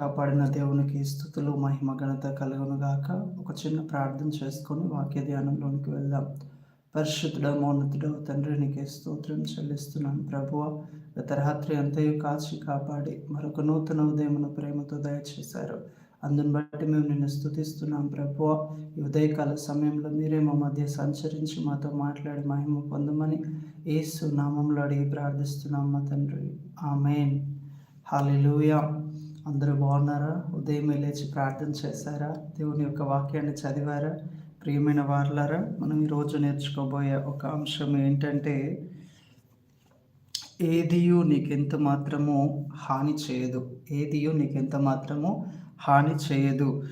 కాపాడిన దేవునికి స్థుతులు మహిమ ఘనత కలుగును గాక ఒక చిన్న ప్రార్థన చేసుకొని వాక్య ధ్యానంలోనికి వెళ్దాం. పరిశుద్ధుడ మౌనతుడ తండ్రి నీకే స్తోత్రం చెల్లిస్తున్నాను ప్రభువ. గత రాత్రి అంతయు కాచి కాపాడి మరొక నూతన ఉదయమును ప్రేమతో దయచేశారు. అందుని బట్టి మేము నిన్ను స్తుతిస్తున్నాం ప్రభువ. ఈ ఉదయకాల సమయంలో మీరే మా మధ్య సంచరించి మాతో మాట్లాడి మహిమ పొందమని ఏసు నామంలో అడిగి ప్రార్థిస్తున్నాం మా తండ్రి. ఆమెన్. హాలెలూయా అందరూ బాగున్నారా? ఉదయం లేచి ప్రార్థన చేశారా? దేవుని యొక్క వాక్యాన్ని చదివారా? ప్రియమైన వారులారా మనం ఈరోజు నేర్చుకోబోయే ఒక అంశం ఏంటంటే ఏదియు నీకెంత మాత్రము హాని చేయదు. ఏదియు నీకెంత మాత్రము హాని చేయదు.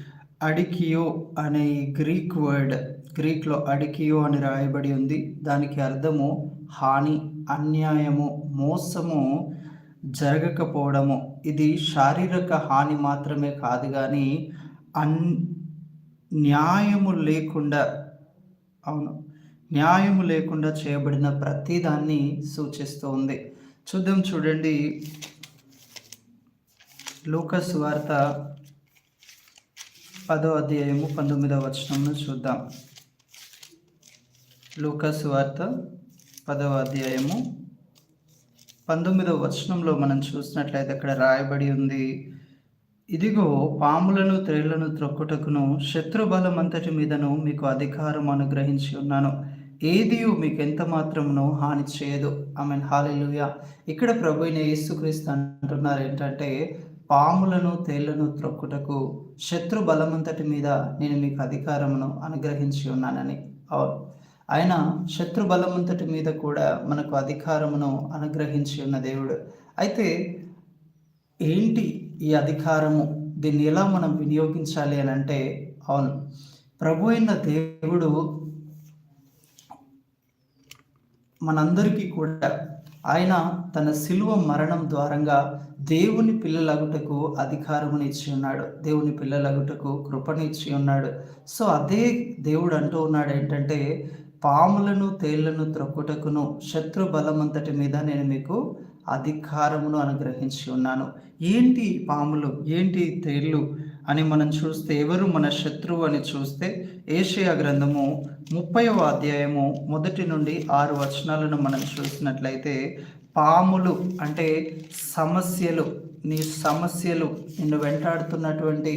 అడికియో అనే గ్రీక్ వర్డ్ గ్రీక్లో అడికియో అని రాయబడి ఉంది. దానికి అర్థము హాని అన్యాయము మోసము జరగకపోవడము. ఇది శారీరక హాని మాత్రమే కాదు కానీ అన్ న్యాయము లేకుండా అవును న్యాయము లేకుండా చేయబడిన ప్రతిదాన్ని సూచిస్తూ ఉంది చూద్దాం చూడండి. లూకస్ వార్త పదో అధ్యాయము పంతొమ్మిదవ వచనంను చూద్దాం. లూకస్ వార్త పదవ అధ్యాయము పంతొమ్మిదవ వచనంలో మనం చూసినట్లయితే అక్కడ రాయబడి ఉంది ఇదిగో పాములను త్రేళ్ళను త్రొక్కుటకును శత్రు బలం అంతటి మీదను మీకు అధికారం అనుగ్రహించి ఉన్నాను. ఏది మీకు ఎంత మాత్రమునో హాని చేయదు. I mean hallelujah. ఇక్కడ ప్రభు యేసుక్రీస్తు అంటున్నారు ఏంటంటే పాములను తేళ్ళను త్రొక్కుటకు శత్రు బలమంతటి మీద నేను మీకు అధికారమును అనుగ్రహించి ఉన్నానని. అవును. ఆయన శత్రు బలమంతటి మీద కూడా మనకు అధికారమును అనుగ్రహించి ఉన్న దేవుడు. అయితే ఏంటి ఈ అధికారము? దీన్ని ఎలా మనం వినియోగించాలి అని అంటే అవును ప్రభు అయిన దేవుడు మనందరికీ కూడా ఆయన తన శిలువ మరణం ద్వారంగా దేవుని పిల్లలగుటకు అధికారముని ఇచ్చి ఉన్నాడు. దేవుని పిల్లలగుటకు కృపనిచ్చి ఉన్నాడు. సో అదే దేవుడు అంటూ ఉన్నాడు ఏంటంటే పాములను తేళ్ళను త్రొక్కుటకును శత్రు బలమంతటి మీద నేను మీకు అధికారమును అనుగ్రహించి ఉన్నాను. ఏంటి పాములు? ఏంటి తేళ్ళు అని మనం చూస్తే ఎవరు మన శత్రువు అని చూస్తే ఏషియా గ్రంథము ముప్పైవ అధ్యాయము మొదటి నుండి ఆరు వచనాలను మనం చూసినట్లయితే పాములు అంటే సమస్యలు నీ సమస్యలు నిన్ను వెంటాడుతున్నటువంటి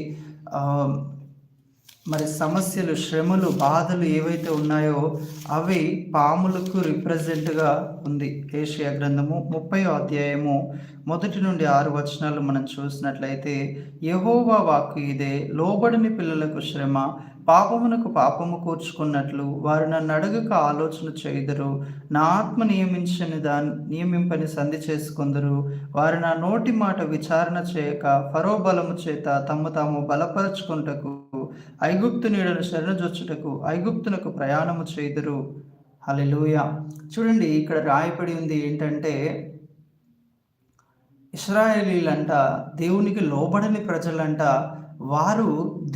మరి సమస్యలు శ్రమలు బాధలు ఏవైతే ఉన్నాయో అవి పాములకు రిప్రజెంట్గా ఉంది. ఏషియా గ్రంథము ముప్పై అధ్యాయము మొదటి నుండి ఆరు వచనాలు మనం చూసినట్లయితే యహోవా వాక్కు ఇదే లోబడిని పిల్లలకు శ్రమ పాపమునకు పాపము కూర్చుకున్నట్లు వారు నన్ను అడగక ఆలోచన చేయుదురు. నా ఆత్మ నియమించని దాని నియమింపని సంధి చేసుకుందరు. వారు నా నోటి మాట విచారణ చేయక ఫరోబలము చేత తమ తాము బలపరచుకుంటకు ఐగుప్తు నీడను శరణజొచ్చుటకు ఐగుప్తునకు ప్రయాణము చేదురు హలెలూయ చూడండి ఇక్కడ రాయబడి ఉంది ఏంటంటే ఇస్రాయేలీలంట దేవునికి లోబడని ప్రజలంట వారు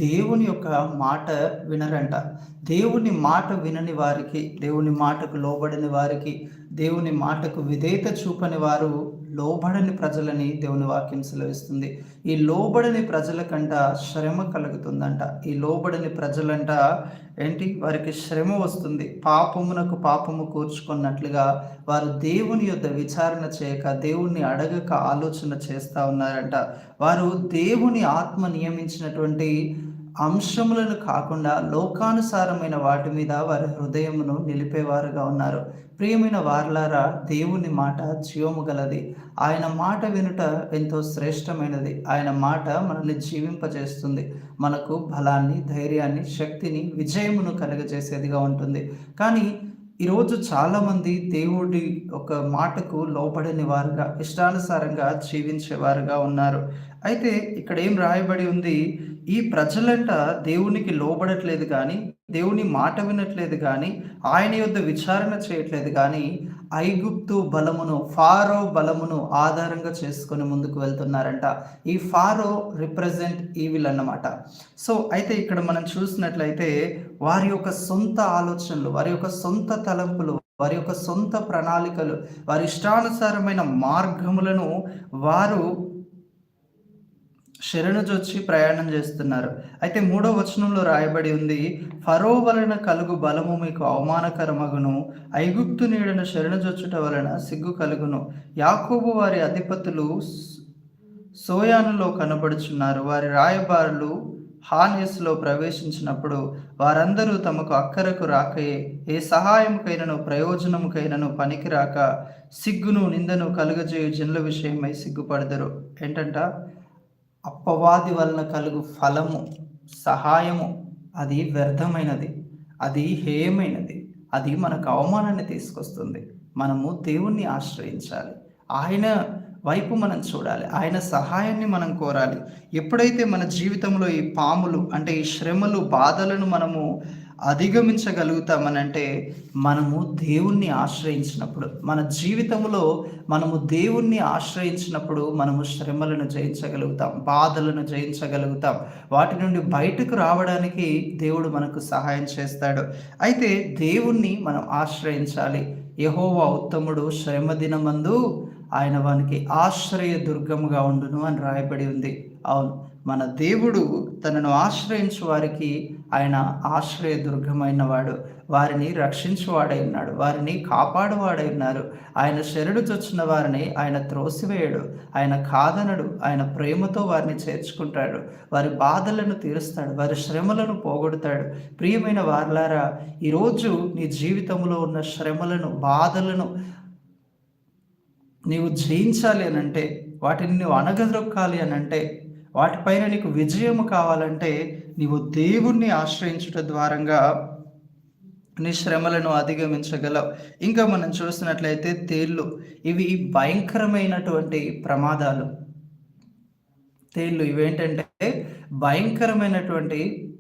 దేవుని యొక్క మాట వినరంట. దేవుని మాట వినని వారికి దేవుని మాటకు లోబడని వారికి దేవుని మాటకు విధేయత చూపని వారు లోబడని ప్రజలని దేవుని వాక్యం సెలవిస్తుంది. ఈ లోబడని ప్రజలకంట శ్రమ కలుగుతుందంట. ఈ లోబడని ప్రజలంట ఏంటి? వారికి శ్రమ వస్తుంది. పాపమునకు పాపము కూర్చుకున్నట్లుగా వారు దేవుని యొక్క విచారణ చేయక దేవుణ్ణి అడగక ఆలోచన చేస్తూ ఉన్నారంట. వారు దేవుని ఆత్మ నియమించినటువంటి అంశములను కాకుండా లోకానుసారమైన వాటి మీద వారి హృదయమును నిలిపేవారుగా ఉన్నారు. ప్రియమైన వార్లారా దేవుని మాట జీవము గలది. ఆయన మాట వినుట ఎంతో శ్రేష్టమైనది. ఆయన మాట మనల్ని జీవింపజేస్తుంది. మనకు బలాన్ని ధైర్యాన్ని శక్తిని విజయమును కలగజేసేదిగా ఉంటుంది. కానీ ఈరోజు చాలామంది దేవుడి ఒక మాటకు లోపడని వారుగా ఇష్టానుసారంగా జీవించేవారుగా ఉన్నారు. అయితే ఇక్కడ ఏం రాయబడి ఉంది? ఈ ప్రజలంట దేవునికి లోబడట్లేదు కానీ దేవుని మాట వినట్లేదు కానీ ఆయన యొద్ విచారణ చేయట్లేదు కానీ ఐగుప్తు బలమును ఫారో బలమును ఆధారంగా చేసుకొని ముందుకు వెళ్తున్నారంట. ఈ ఫారో రిప్రజెంట్ ఈవిల్ అన్నమాట. సో అయితే ఇక్కడ మనం చూసినట్లయితే వారి యొక్క సొంత ఆలోచనలు వారి యొక్క సొంత తలంపులు వారి యొక్క సొంత ప్రణాళికలు వారి ఇష్టానుసారమైన మార్గములను వారు శరణుజొచ్చి ప్రయాణం చేస్తున్నారు. అయితే మూడో వచనంలో రాయబడి ఉంది ఫరో వలన కలుగు బలము మీకు అవమానకరమగును ఐగుప్తు నీడను శరణుజొచ్చుట వలన సిగ్గు కలుగును. యాకోబు వారి అధిపతులు సోయానులో కనబడుచున్నారు. వారి రాయబారులు హానేస్లో ప్రవేశించినప్పుడు వారందరూ తమకు అక్కరకు రాకయే. ఏ సహాయముకైనను ప్రయోజనముకైనను పనికిరాక సిగ్గును నిందను కలుగజేయు జనుల విషయమై సిగ్గుపడదరు. ఏంటంట? అప్పవాది వలన కలుగు ఫలము సహాయము అది వ్యర్థమైనది అది హేయమైనది అది మనకు అవమానాన్ని తీసుకొస్తుంది. మనము దేవుణ్ణి ఆశ్రయించాలి. ఆయన వైపు మనం చూడాలి. ఆయన సహాయాన్ని మనం కోరాలి. ఎప్పుడైతే మన జీవితంలో ఈ పాములు అంటే ఈ శ్రమలు బాధలను మనము అధిగమించగలుగుతామనంటే మనము దేవుణ్ణి ఆశ్రయించినప్పుడు మన జీవితంలో మనము దేవుణ్ణి ఆశ్రయించినప్పుడు మనము శ్రమలను జయించగలుగుతాం బాధలను జయించగలుగుతాం. వాటి నుండి బయటకు రావడానికి దేవుడు మనకు సహాయం చేస్తాడు. అయితే దేవుణ్ణి మనం ఆశ్రయించాలి. యహోవా ఉత్తముడు శ్రమ దినమందు ఆయన వానికి ఆశ్రయ దుర్గముగా ఉండును అని రాయబడి ఉంది. అవును. మన దేవుడు తనను ఆశ్రయించు వారికి ఆయన ఆశ్రయ దుర్గమైన వాడు వారిని రక్షించువాడై ఉన్నాడు. వారిని కాపాడువాడై ఉన్నారు. ఆయన శరణు చొచ్చిన వారిని ఆయన త్రోసివేయడు. ఆయన కాదనడు. ఆయన ప్రేమతో వారిని చేర్చుకుంటాడు. వారి బాధలను తీరుస్తాడు. వారి శ్రమలను పోగొడతాడు. ప్రియమైన వార్లారా ఈరోజు నీ జీవితంలో ఉన్న శ్రమలను బాధలను నీవు జయించాలి అని అంటే వాటిని నువ్వు అనగదొక్కాలి అని అంటే వాటిపైన నీకు విజయం కావాలంటే నీవు దేవుణ్ణి ఆశ్రయించుట ద్వారంగా నీ శ్రమలను అధిగమించగలవు. ఇంకా మనం చూసినట్లయితే తేళ్ళు ఇవి భయంకరమైనటువంటి ప్రమాదాలు. తేళ్ళు ఇవేంటంటే భయంకరమైనటువంటి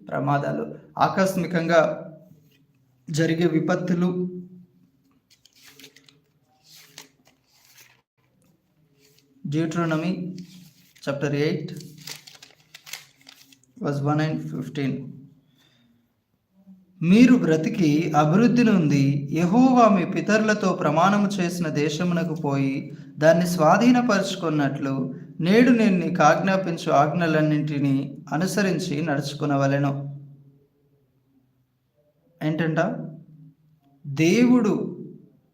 ప్రమాదాలు. ఆకస్మికంగా జరిగే విపత్తులు Deuteronomy chapter eight verse one and fifteen మీరు బ్రతికి అభివృద్ధి నుండి యహోవా మీ పితరులతో ప్రమాణము చేసిన దేశమునకు పోయి దాన్ని స్వాధీనపరుచుకున్నట్లు నేడు నేను నీకు ఆజ్ఞాపించు ఆజ్ఞలన్నింటినీ అనుసరించి నడుచుకునవలెను. ఏంటంట? దేవుడు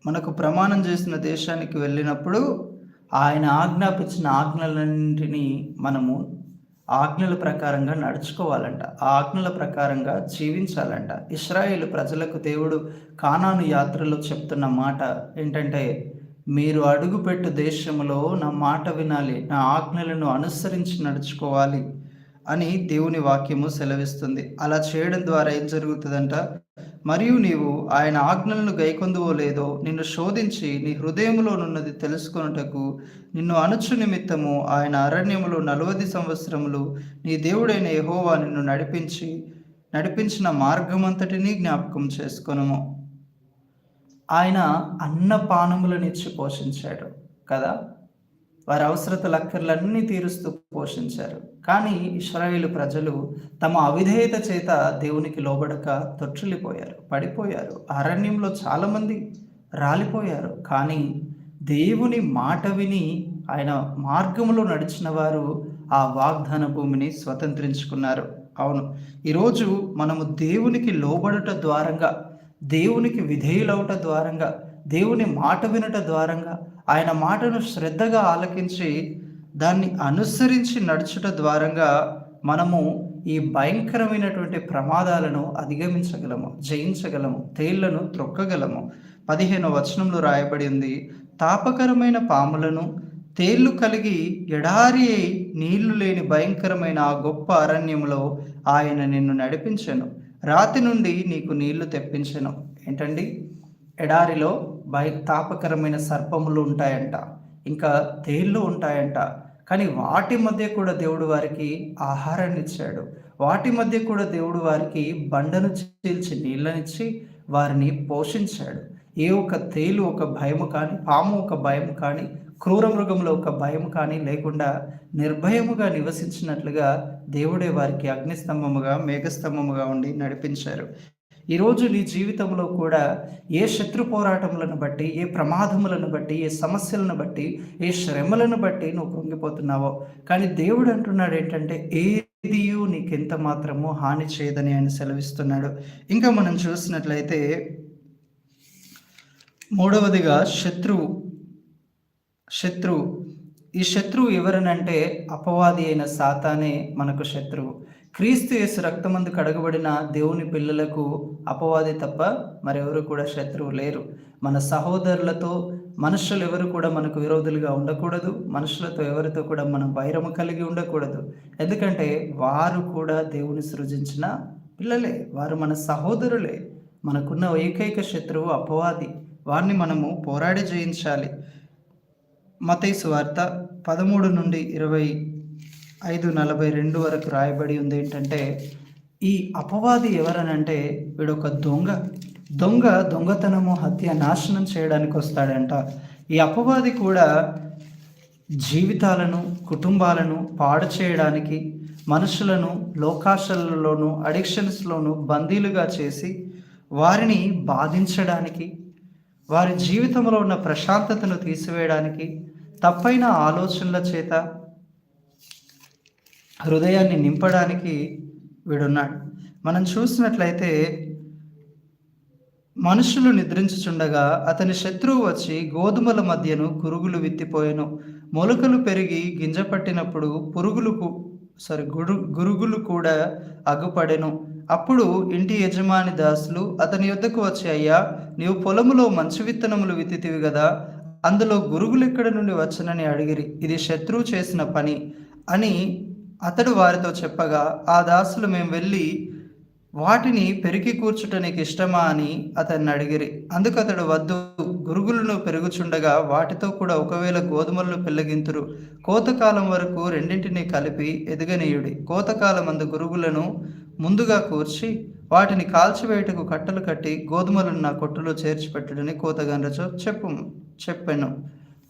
మనకు ప్రమాణం చేసిన దేశానికి వెళ్ళినప్పుడు ఆయన ఆజ్ఞాపించిన ఆజ్ఞలన్నింటినీ మనము ఆజ్ఞల ప్రకారంగా నడుచుకోవాలంట. ఆ ఆజ్ఞల ప్రకారంగా జీవించాలంట. ఇస్రాయేల్ ప్రజలకు దేవుడు కానాను యాత్రలో చెప్తున్న మాట ఏంటంటే మీరు అడుగుపెట్టు దేశంలో నా మాట వినాలి నా ఆజ్ఞలను అనుసరించి నడుచుకోవాలి. అని దేవుని వాక్యము సెలవిస్తుంది. అలా చేయడం ద్వారా ఏం జరుగుతుందంట? మరియు నీవు ఆయన ఆజ్ఞలను గైకొందువో లేదో నిన్ను శోధించి నీ హృదయంలోనున్నది తెలుసుకొనుటకు నిన్ను అనుచు నిమిత్తము ఆయన అరణ్యములో నలవది సంవత్సరములు నీ దేవుడైన యహోవా నిన్ను నడిపించి నడిపించిన మార్గమంతటినీ జ్ఞాపకం చేసుకొనము. ఆయన అన్నపానములనిచ్చి పోషించాడు కదా? వారి అవసరతల అక్కర్లన్నీ తీరుస్తూ పోషించారు. కానీ ఇస్రాయేలు ప్రజలు తమ అవిధేయత చేత దేవునికి లోబడక తొట్టిల్లిపోయారు పడిపోయారు. అరణ్యంలో చాలామంది రాలిపోయారు. కానీ దేవుని మాట విని ఆయన మార్గంలో నడిచిన వారు ఆ వాగ్దాన భూమిని స్వతంత్రించుకున్నారు. అవును ఈరోజు మనము దేవునికి లోబడట ద్వారంగా దేవునికి విధేయులవట ద్వారంగా దేవుని మాట వినట ద్వారంగా ఆయన మాటను శ్రద్ధగా ఆలకించి దాన్ని అనుసరించి నడుచుట ద్వారంగా మనము ఈ భయంకరమైనటువంటి ప్రమాదాలను అధిగమించగలము జయించగలము తేళ్ళను త్రొక్కగలము. పదిహేను వచనంలో రాయబడి ఉంది తాపకరమైన పాములను తేళ్ళు కలిగి ఎడారి నీళ్ళు లేని భయంకరమైన ఆ గొప్ప అరణ్యంలో ఆయన నిన్ను నడిపించను. రాతి నుండి నీకు నీళ్ళు తెప్పించను. ఏంటండి? ఎడారిలో భయ తాపకరమైన సర్పములు ఉంటాయంట. ఇంకా తేళ్ళు ఉంటాయంట. కానీ వాటి మధ్య కూడా దేవుడు వారికి ఆహారాన్ని ఇచ్చాడు. వాటి మధ్య కూడా దేవుడు వారికి బండను చీల్చి నీళ్ళనిచ్చి వారిని పోషించాడు. ఏ ఒక తేలు ఒక భయము కానీ పాము ఒక భయం కానీ క్రూర మృగంలో ఒక భయం కానీ లేకుండా నిర్భయముగా నివసించినట్లుగా దేవుడే వారికి అగ్నిస్తంభముగా మేఘస్తంభముగా ఉండి నడిపించారు. ఈరోజు నీ జీవితంలో కూడా ఏ శత్రు పోరాటములను బట్టి ఏ ప్రమాదములను బట్టి ఏ సమస్యలను బట్టి ఏ శ్రమలను బట్టి నువ్వు కృంగిపోతున్నావో. కానీ దేవుడు అంటున్నాడు ఏంటంటే ఏదియు నీకెంత మాత్రమో హాని చేయదని ఆయన సెలవిస్తున్నాడు. ఇంకా మనం చూసినట్లయితే మూడవదిగా శత్రువు శత్రువు ఈ శత్రువు ఎవరనంటే అపవాది అయిన సాతానే మనకు శత్రువు. క్రీస్తు యేసు రక్తమందు కడగబడిన దేవుని పిల్లలకు అపవాది తప్ప మరెవరు కూడా శత్రువు లేరు. మన సహోదరులతో మనుషులు ఎవరు కూడా మనకు విరోధులుగా ఉండకూడదు. మనుషులతో ఎవరితో కూడా మనం వైరము కలిగి ఉండకూడదు. ఎందుకంటే వారు కూడా దేవుని సృజించిన పిల్లలే. వారు మన సహోదరులే. మనకున్న ఏకైక శత్రువు అపవాది. వారిని మనము పోరాడి జయించాలి. మతైసు వార్త పదమూడు నుండి ఇరవై ఐదు నలభై రెండు వరకు రాయబడి ఉంది ఏంటంటే ఈ అపవాది ఎవరనంటే వీడొక దొంగ. దొంగ దొంగతనము హత్య నాశనం చేయడానికి వస్తాడంట. ఈ అపవాది కూడా జీవితాలను కుటుంబాలను పాడు చేయడానికి మనుషులను లోకాశలలోను అడిక్షన్స్లోను బందీలుగా చేసి వారిని బాధించడానికి వారి జీవితంలో ఉన్న ప్రశాంతతను తీసివేయడానికి తప్పైన ఆలోచనల చేత హృదయాన్ని నింపడానికి వీడున్నాడు. మనం చూసినట్లయితే మనుషులు నిద్రించుచుండగా అతని శత్రువు వచ్చి గోధుమల మధ్యను కురుగులు విత్తిపోయెను. మొలకలు పెరిగి గింజ పట్టినప్పుడు పురుగులకు సారీ గురు గురుగులు కూడా అగ్గుపడెను అప్పుడు ఇంటి యజమాని దాసులు అతని యుద్ధకు వచ్చి అయ్యా నీవు పొలములో మంచి విత్తనములు విత్తితివి కదా అందులో గురుగులు ఎక్కడి నుండి వచ్చనని అడిగిరి. ఇది శత్రువు చేసిన పని అని అతడు వారితో చెప్పగా ఆ దాసులు మేము వెళ్ళి వాటిని పెరిగి కూర్చుట నీకు ఇష్టమా అని అతన్ని అడిగిరి. అందుకు అతడు వద్దు గురుగులను పెరుగుచుండగా వాటితో కూడా ఒకవేళ గోధుమలను పిల్లగింతురు. కోతకాలం వరకు రెండింటిని కలిపి ఎదుగనీయుడి. కోతకాలం అందు గురుగులను ముందుగా కూర్చి వాటిని కాల్చివేయటకు కట్టలు కట్టి గోధుమలను నా కొట్టులో చేర్చిపెట్టడని కోతగండ్రచో చెప్పు చెప్పాను.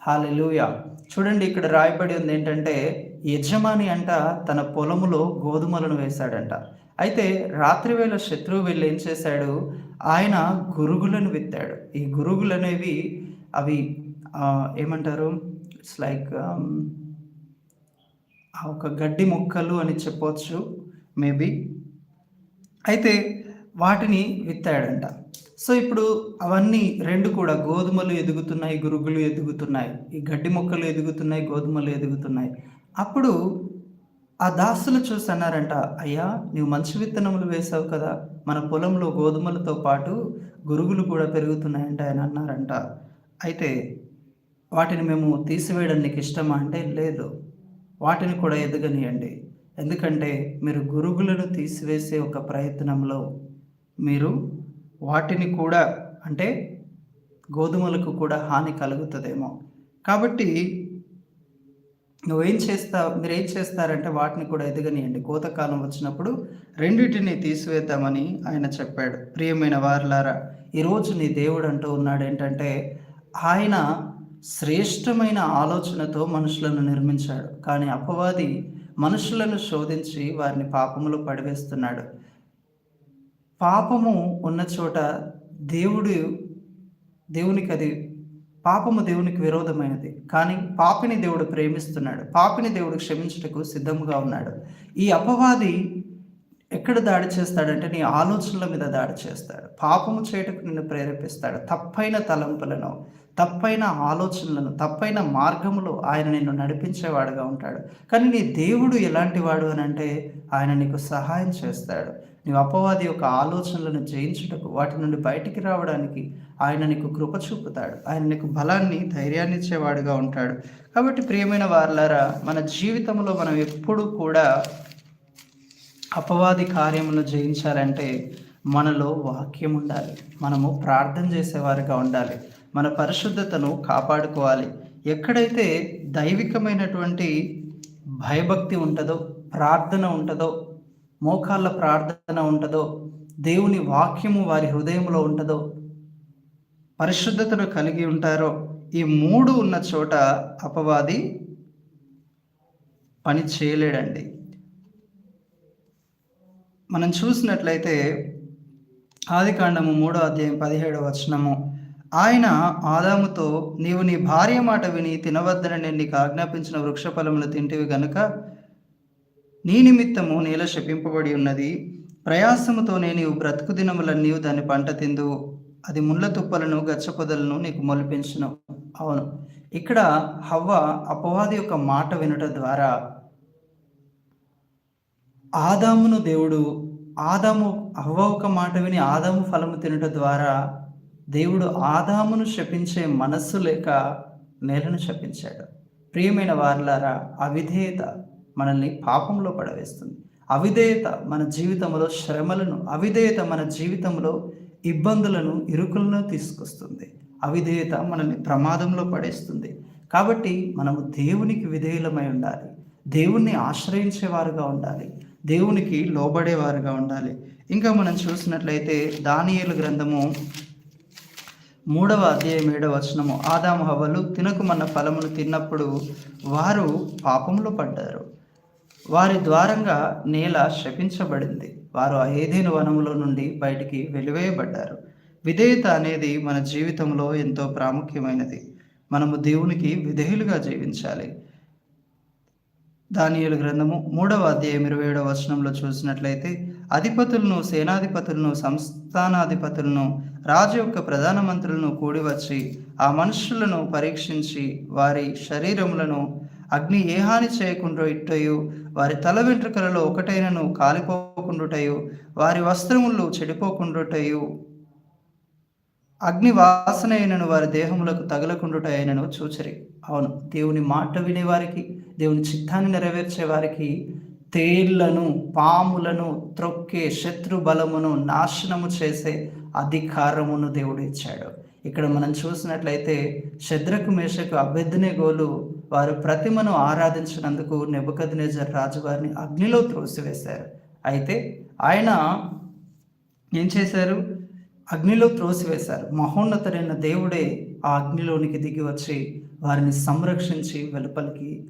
హాలెలూయా. చూడండి ఇక్కడ రాయబడి ఉంది ఏంటంటే యజమాని అంట తన పొలములో గోధుమలను వేశాడంట. అయితే రాత్రివేళ శత్రువు వెళ్ళి ఏం చేశాడు? ఆయన గురుగులను విత్తాడు. ఈ గురుగులు అనేవి అవి ఏమంటారు? ఇట్స్ లైక్ um, ఒక గడ్డి మొక్కలు అని చెప్పవచ్చు మేబీ అయితే వాటిని విత్తాడంట. సో ఇప్పుడు అవన్నీ రెండు కూడా గోధుమలు ఎదుగుతున్నాయి గురుగులు ఎదుగుతున్నాయి. ఈ గడ్డి మొక్కలు ఎదుగుతున్నాయి గోధుమలు ఎదుగుతున్నాయి. అప్పుడు ఆ దాసులు చూసి అన్నారంట అయ్యా నువ్వు మంచి విత్తనములు వేసావు కదా మన పొలంలో గోధుమలతో పాటు గురుగులు కూడా పెరుగుతున్నాయంట ఆయన అన్నారంట. అయితే వాటిని మేము తీసివేయడం నీకు ఇష్టమా? అంటే లేదు. వాటిని కూడా ఎదగనియండి. ఎందుకంటే మీరు గురుగులను తీసివేసే ఒక ప్రయత్నంలో మీరు వాటిని కూడా అంటే గోధుమలకు కూడా హాని కలుగుతుందేమో. కాబట్టి నువ్వేం చేస్తావు మీరు ఏం చేస్తారంటే వాటిని కూడా ఎదగనియండి. కోతకాలం వచ్చినప్పుడు రెండింటిని తీసివేద్దామని ఆయన చెప్పాడు. ప్రియమైన వారులారా ఈరోజు నీ దేవుడు అంటూ ఉన్నాడు ఏంటంటే ఆయన శ్రేష్టమైన ఆలోచనతో మనుషులను నిర్మించాడు. కానీ అపవాది మనుషులను శోధించి వారిని పాపములు పడివేస్తున్నాడు. పాపము ఉన్న చోట దేవుడు దేవునికి అది పాపము దేవునికి విరోధమైనది. కానీ పాపిని దేవుడు ప్రేమిస్తున్నాడు. పాపిని దేవుడు క్షమించుటకు సిద్ధముగా ఉన్నాడు. ఈ అపవాది ఎక్కడ దాడి చేస్తాడంటే నీ ఆలోచనల మీద దాడి చేస్తాడు. పాపము చేయటకు నిన్ను ప్రేరేపిస్తాడు. తప్పైన తలంపులను తప్పైన ఆలోచనలను తప్పైన మార్గములో ఆయన నిన్ను నడిపించేవాడుగా ఉంటాడు. కానీ నీ దేవుడు ఎలాంటి వాడు అని అంటే ఆయన నీకు సహాయం చేస్తాడు. నీవు అపవాది యొక్క ఆలోచనలను జయించుటకు వాటి నుండి బయటికి రావడానికి ఆయన నీకు కృప చూపుతాడు. ఆయన నీకు బలాన్ని ధైర్యాన్ని ఇచ్చేవాడుగా ఉంటాడు. కాబట్టి ప్రియమైన వారులారా మన జీవితంలో మనం ఎప్పుడు కూడా అపవాది కార్యములను జయించాలంటే మనలో వాక్యం ఉండాలి. మనము ప్రార్థన చేసేవారుగా ఉండాలి. మన పరిశుద్ధతను కాపాడుకోవాలి. ఎక్కడైతే దైవికమైనటువంటి భయభక్తి ఉంటుందో ప్రార్థన ఉంటుందో మోకాళ్ళ ప్రార్థన ఉంటుందో దేవుని వాక్యము వారి హృదయంలో ఉంటుందో పరిశుద్ధతను కలిగి ఉంటారో ఈ మూడు ఉన్న చోట అపవాది పని చేయలేడండి. మనం చూసినట్లయితే ఆది కాండము మూడో అధ్యాయం పదిహేడవ వచనము ఆయన ఆదాముతో నీవు నీ భార్య మాట విని తినవద్దని నేను నీకు ఆజ్ఞాపించిన వృక్ష ఫలములు తింటివి గనుక నీ నిమిత్తము నేల శపింపబడి ఉన్నది. ప్రయాసముతోనే నీవు బ్రతుకు దినములన్నీ దాని పంట తిందు. అది ముళ్ళ తుప్పలను గచ్చ పొదలను నీకు మొలిపించును. అవును. ఇక్కడ హవ్వ అపవాది యొక్క మాట వినుట ద్వారా ఆదామును దేవుడు ఆదాము హవ్వ ఒక మాట విని ఆదాము ఫలము తినుట ద్వారా దేవుడు ఆదామును శపించే మనస్సు లేక నేలను శపించాడు. ప్రియమైన వార్లారా అవిధేయత మనల్ని పాపంలో పడవేస్తుంది. అవిధేయత మన జీవితంలో శ్రమలను అవిధేయత మన జీవితంలో ఇబ్బందులను ఇరుకులను తీసుకొస్తుంది. అవిధేయత మనల్ని ప్రమాదంలో పడేస్తుంది. కాబట్టి మనము దేవునికి విధేయులమై ఉండాలి. దేవుణ్ణి ఆశ్రయించేవారుగా ఉండాలి. దేవునికి లోబడేవారుగా ఉండాలి. ఇంకా మనం చూసినట్లయితే దానియేలు గ్రంథము మూడవ అధ్యాయం ఏడవ వచనము. ఆదాము హవ్వలు తినకుమన్న ఫలమును తిన్నప్పుడు వారు పాపంలో పడ్డారు. వారి ద్వారంగా నేల శపించబడింది. వారు ఆ ఏదేను వనములో నుండి బయటికి వెలివేయబడ్డారు. విధేయత అనేది మన జీవితంలో ఎంతో ప్రాముఖ్యమైనది. మనము దేవునికి విధేయులుగా జీవించాలి. దానియేలు గ్రంథము మూడవ అధ్యాయం ఇరవై ఏడవ వచనంలో చూసినట్లయితే అధిపతులను సేనాధిపతులను సంస్థానాధిపతులను రాజు యొక్క ప్రధాన మంత్రులను కూడివచ్చి ఆ మనుషులను పరీక్షించి వారి శరీరములను అగ్ని ఏ హాని చేయకుండా ఇట్టయు వారి తల వెంట్రుకలలో ఒకటైనను కాలిపోకుండుటయు వారి వస్త్రములు చెడిపోకుండుటయు. అగ్ని వాసన అయినను వారి దేహములకు తగలకుండుట అయినను చూచరి. అవును దేవుని మాట వినేవారికి దేవుని చిత్తాన్ని నెరవేర్చే వారికి తేళ్ళను పాములను త్రొక్కే శత్రు బలమును నాశనము చేసే అధికారమును దేవుడు ఇచ్చాడు. ఇక్కడ మనం చూసినట్లయితే శద్రకు మేషకు అభ్యర్థనే గోలు వారు ప్రతిమను ఆరాధించినందుకు నెబదనేజర్ రాజు వారిని అగ్నిలో త్రోసివేశారు. అయితే ఆయన ఏం చేశారు? అగ్నిలో త్రోసివేశారు. మహోన్నతుడైన దేవుడే ఆ అగ్నిలోనికి దిగి వచ్చి వారిని సంరక్షించి వెలుపలికి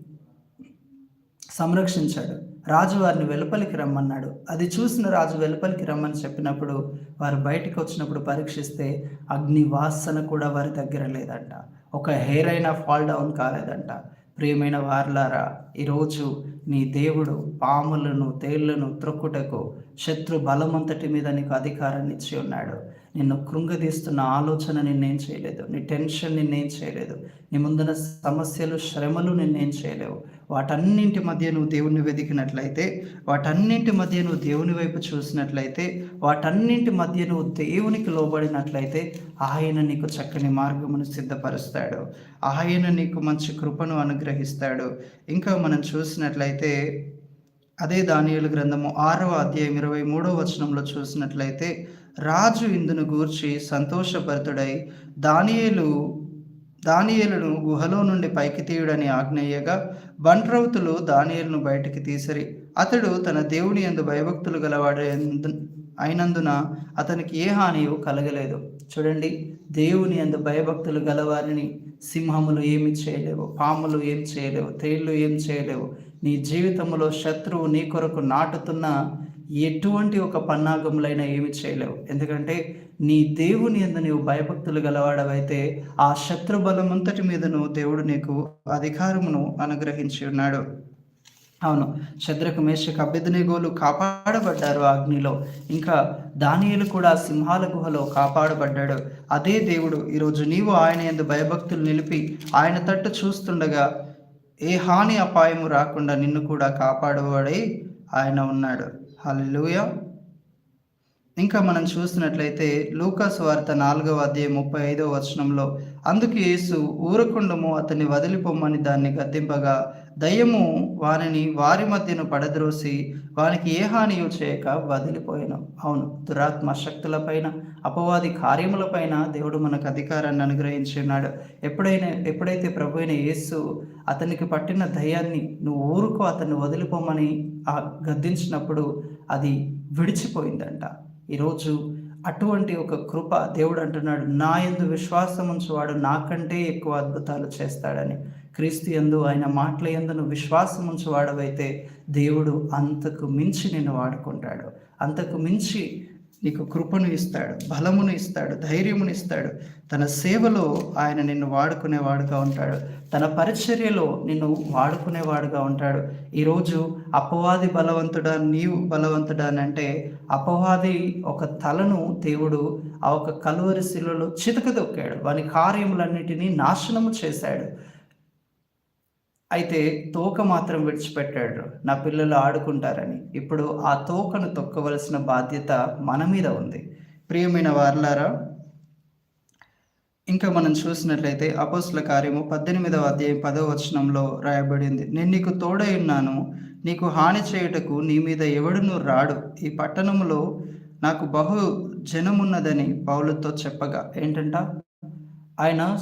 సంరక్షించాడు. రాజు వారిని వెలుపలికి రమ్మన్నాడు. అది చూసిన రాజు వెలుపలికి రమ్మని చెప్పినప్పుడు వారు బయటికి వచ్చినప్పుడు పరీక్షిస్తే అగ్ని వాసన కూడా వారి దగ్గర లేదంట. ఒక హెయిర్ అయినా ఫాల్ డౌన్ కాలేదంట. ప్రియమైన వార్లారా ఈరోజు నీ దేవుడు పాములను తేళ్ళను త్రొక్కుటకు శత్రు బలమంతటి మీద నీకు అధికారాన్ని ఇచ్చి ఉన్నాడు. నిన్ను కృంగదీస్తున్న ఆలోచన నిన్నేం చేయలేదు. నీ టెన్షన్ నిన్నేం చేయలేదు. నీ ముందున సమస్యలు శ్రమలు నిన్నేం చేయలేవు. వాటన్నింటి మధ్య నువ్వు దేవుని వెతికినట్లయితే వాటన్నింటి మధ్య నువ్వు దేవుని వైపు చూసినట్లయితే వాటన్నింటి మధ్య నువ్వు దేవునికి లోబడినట్లయితే ఆయన నీకు చక్కని మార్గమును సిద్ధపరుస్తాడు. ఆయన నీకు మంచి కృపను అనుగ్రహిస్తాడు. ఇంకా మనం చూసినట్లయితే అదే దానియుల గ్రంథము ఆరవ అధ్యాయం ఇరవై మూడో వచనంలో చూసినట్లయితే రాజు ఇందును గూర్చి సంతోషభరితుడై దానియేలు దానియేలును గుహలో నుండి పైకి తీయుడని ఆజ్ఞయ్యగా బంట్రౌతులు దానియేలును బయటికి తీసిరి. అతడు తన దేవుని ఎందు భయభక్తులు గలవాడే అయినందున అతనికి ఏ హానియు కలగలేదు. చూడండి దేవుని ఎందు భయభక్తులు గలవారిని సింహములు ఏమి చేయలేవు పాములు ఏం చేయలేవు తేళ్ళు ఏం చేయలేవు. నీ జీవితంలో శత్రువు నీ కొరకు నాటుతున్న ఎటువంటి ఒక పన్నాగములైనా ఏమి చేయలేవు. ఎందుకంటే నీ దేవుని ఎందు నీవు భయభక్తులు గలవాడవైతే ఆ శత్రు బలమంతటి మీదను దేవుడు నీకు అధికారమును అనుగ్రహించి ఉన్నాడు. అవును శత్రుకు మేషకు అభ్యర్థనేగోలు కాపాడబడ్డారు అగ్నిలో. ఇంకా దానియులు కూడా సింహాల గుహలో కాపాడబడ్డాడు. అదే దేవుడు ఈరోజు నీవు ఆయన ఎందు భయభక్తులు నిలిపి ఆయన తట్టు చూస్తుండగా ఏ హాని అపాయము రాకుండా నిన్ను కూడా కాపాడబడి ఆయన ఉన్నాడు. హల్లెలూయా. ఇంకా మనం చూసినట్లయితే లూకాస్ వార్త నాలుగవ అధ్యాయం ముప్పై ఐదవ వచనంలో అందుకు యేసు ఊరకుండము అతన్ని వదిలిపోమ్మని దాన్ని గద్దింపగా దయ్యము వారిని వారి మధ్యను పడద్రోసి వారికి ఏ హానియు చేయక వదిలిపోయాను. అవును దురాత్మ శక్తులపైన అపవాది కార్యములపైన దేవుడు మనకు అధికారాన్ని అనుగ్రహించున్నాడు. ఎప్పుడైనా ఎప్పుడైతే ప్రభు అయిన యేసు అతనికి పట్టిన దయ్యాన్ని నువ్వు ఊరుకో అతన్ని వదిలిపోమని ఆ గద్దించినప్పుడు అది విడిచిపోయిందంట. ఈరోజు అటువంటి ఒక కృప దేవుడు అంటున్నాడు నా ఎందు విశ్వాసం ఉంచువాడు నాకంటే ఎక్కువ అద్భుతాలు చేస్తాడని. క్రీస్తు ఎందు ఆయన మాటల ఎందు నువ్వు విశ్వాసం ఉంచేవాడవైతే దేవుడు అంతకు మించి నిన్ను వాడుకుంటాడు. అంతకు మించి నీకు కృపను ఇస్తాడు బలమును ఇస్తాడు ధైర్యమును ఇస్తాడు. తన సేవలో ఆయన నిన్ను వాడుకునేవాడుగా ఉంటాడు. తన పరిచర్యలో నిన్ను వాడుకునేవాడుగా ఉంటాడు. ఈరోజు అపవాది బలవంతుడా నీవు బలవంతుడా అని అంటే అపవాది ఒక తలను దేవుడు ఆ ఒక కలువరి శిలలో చితకదొక్కాడు వాని కార్యములన్నిటినీ నాశనము చేశాడు. అయితే తోక మాత్రం విడిచిపెట్టాడు నా పిల్లలు ఆడుకుంటారని. ఇప్పుడు ఆ తోకను తొక్కవలసిన బాధ్యత మన మీద ఉంది. ప్రియమైన వార్లారా ఇంకా మనం చూసినట్లయితే అపోస్ల కార్యము పద్దెనిమిదవ అధ్యాయం పదవ వచనంలో రాయబడింది. నేను నీకు తోడై ఉన్నాను. నీకు హాని చేయుటకు నీ మీద ఎవడును రాడు. ఈ పట్టణంలో నాకు బహు జనమున్నదని పౌలతో చెప్పగా. ఏంటంట? ఆయన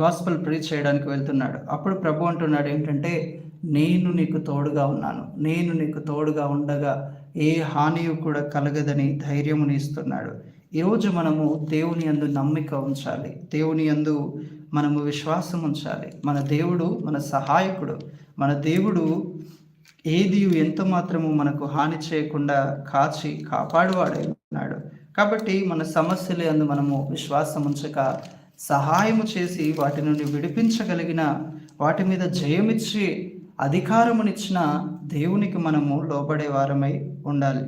గాస్పల్ ప్రీచ్ చేయడానికి వెళ్తున్నాడు. అప్పుడు ప్రభు అంటున్నాడు ఏంటంటే నేను నీకు తోడుగా ఉన్నాను. నేను నీకు తోడుగా ఉండగా ఏ హాని కూడా కలగదని ధైర్యముని ఇస్తున్నాడు. ఈరోజు మనము దేవుని అందు నమ్మిక ఉంచాలి. దేవుని అందు మనము విశ్వాసం ఉంచాలి. మన దేవుడు మన సహాయకుడు. మన దేవుడు ఏది ఎంత మాత్రము మనకు హాని చేయకుండా కాచి కాపాడువాడై ఉన్నాడు. కాబట్టి మన సమస్యలు అందు మనము విశ్వాసం ఉంచక సహాయము చేసి వాటి నుండి విడిపించగలిగిన వాటి మీద జయమిచ్చి అధికారమునిచ్చిన దేవునికి మనము లోపడే వారమై ఉండాలి.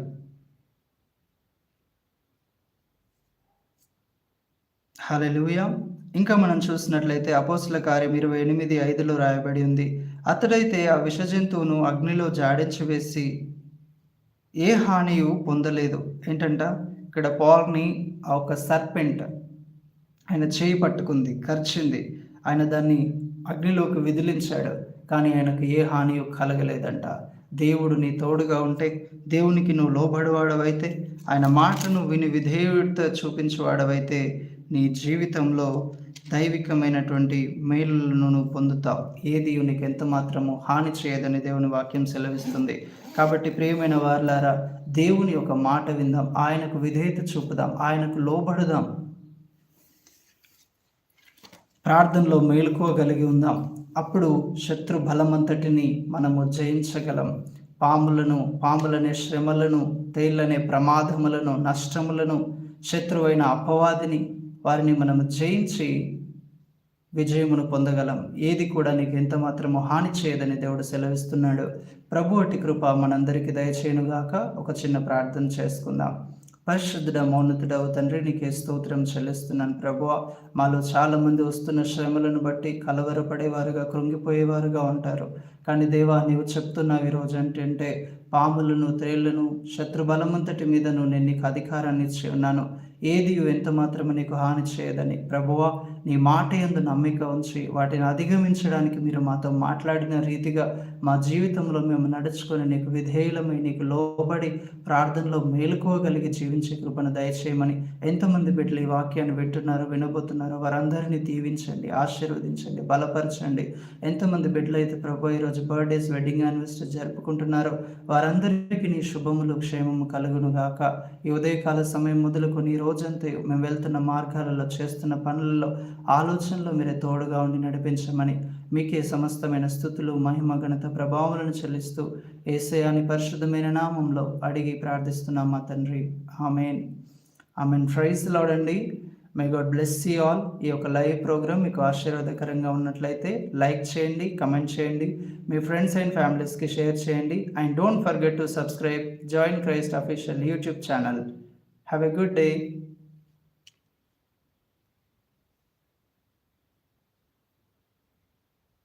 హలెలుయ ఇంకా మనం చూసినట్లయితే అపోసుల కార్యం ఇరవై ఎనిమిది ఐదులో రాయబడి ఉంది. అతడైతే ఆ విష జంతువును అగ్నిలో జాడించి వేసి ఏ హానియు పొందలేదు. ఏంటంట? ఇక్కడ పాల్ని ఆ ఒక సర్పెంట్ ఆయన చేయి పట్టుకుంది కరిచింది. ఆయన దాన్ని అగ్నిలోకి విదిలించాడు కానీ ఆయనకు ఏ హాని కలగలేదంట. దేవుడు నీ తోడుగా ఉంటే దేవునికి నువ్వు లోబడివాడవైతే ఆయన మాటను విని విధేయుత చూపించేవాడవైతే నీ జీవితంలో దైవికమైనటువంటి మేలులను నువ్వు పొందుతావు. ఏది నీకు ఎంత మాత్రము హాని చేయదని దేవుని వాక్యం సెలవిస్తుంది. కాబట్టి ప్రియమైన వారులారా దేవుని యొక్క మాట విందాం ఆయనకు విధేయత చూపుదాం ఆయనకు లోబడుదాం. ప్రార్థనలో మేలుకోగలిగి ఉందాం. అప్పుడు శత్రు బలమంతటిని మనము జయించగలం. పాములను పాములనే శ్రమలను తేళ్ళనే ప్రమాదములను నష్టములను శత్రువైన అపవాదిని వారిని మనము జయించి విజయమును పొందగలం. ఏది కూడా నీకు ఎంత మాత్రమో హాని చేయదని దేవుడు సెలవిస్తున్నాడు. ప్రభు అటి కృప మనందరికీ దయచేయనుగాక. ఒక చిన్న ప్రార్థన చేసుకుందాం. పరిశుద్ధుడ మౌనతుడవు తండ్రి నీకే స్తోత్రం చెల్లిస్తున్నాను ప్రభు మాలో చాలామంది వస్తున్న శ్రమలను బట్టి కలవరపడేవారుగా కృంగిపోయేవారుగా ఉంటారు. కానీ దేవా నీవు చెప్తున్నావు ఈరోజు ఏంటంటే పాములను తేళ్ళను శత్రు బలమంతటి మీదను నేను నీకు అధికారాన్ని ఇచ్చి ఉన్నాను. ఏది ఎంత మాత్రం నీకు హాని చేయదని ప్రభువ నీ మాట ఎందు నమ్మిక ఉంచి వాటిని అధిగమించడానికి మీరు మాతో మాట్లాడిన రీతిగా మా జీవితంలో మేము నడుచుకొని నీకు విధేయులమై నీకు లోబడి ప్రార్థనలో మేలుకోగలిగి జీవించే కృపను దయచేయమని ఎంతమంది బిడ్డలు ఈ వాక్యాన్ని వింటున్నారో వినబోతున్నారో వారందరినీ దీవించండి ఆశీర్వదించండి బలపరచండి. ఎంతమంది బిడ్డలు అయితే ప్రభు ఈరోజు బర్త్డేస్ వెడ్డింగ్ యానివర్సరీ జరుపుకుంటున్నారో వారందరికీ నీ శుభములు క్షేమము కలుగును గాక. ఈ ఉదయకాల సమయం మొదలుకొని రోజంతా మేము వెళ్తున్న మార్గాలలో చేస్తున్న పనులలో ఆలోచనలో మీరే తోడుగా ఉండి నడిపించమని మీకే సమస్తమైన స్థుతులు మహిమ గణత ప్రభావాలను చెల్లిస్తూ ఏసయాని పరిశుద్ధమైన నామంలో అడిగి ప్రార్థిస్తున్నాం మా తండ్రి. Amen. Amen. Praise లాడండి may God bless you all ఈ యొక్క లైవ్ ప్రోగ్రామ్ మీకు ఆశీర్వాదకరంగా ఉన్నట్లయితే లైక్ చేయండి కమెంట్ చేయండి మీ ఫ్రెండ్స్ అండ్ ఫ్యామిలీస్కి షేర్ చేయండి. And don't forget to subscribe join Christ official YouTube channel. Have a good day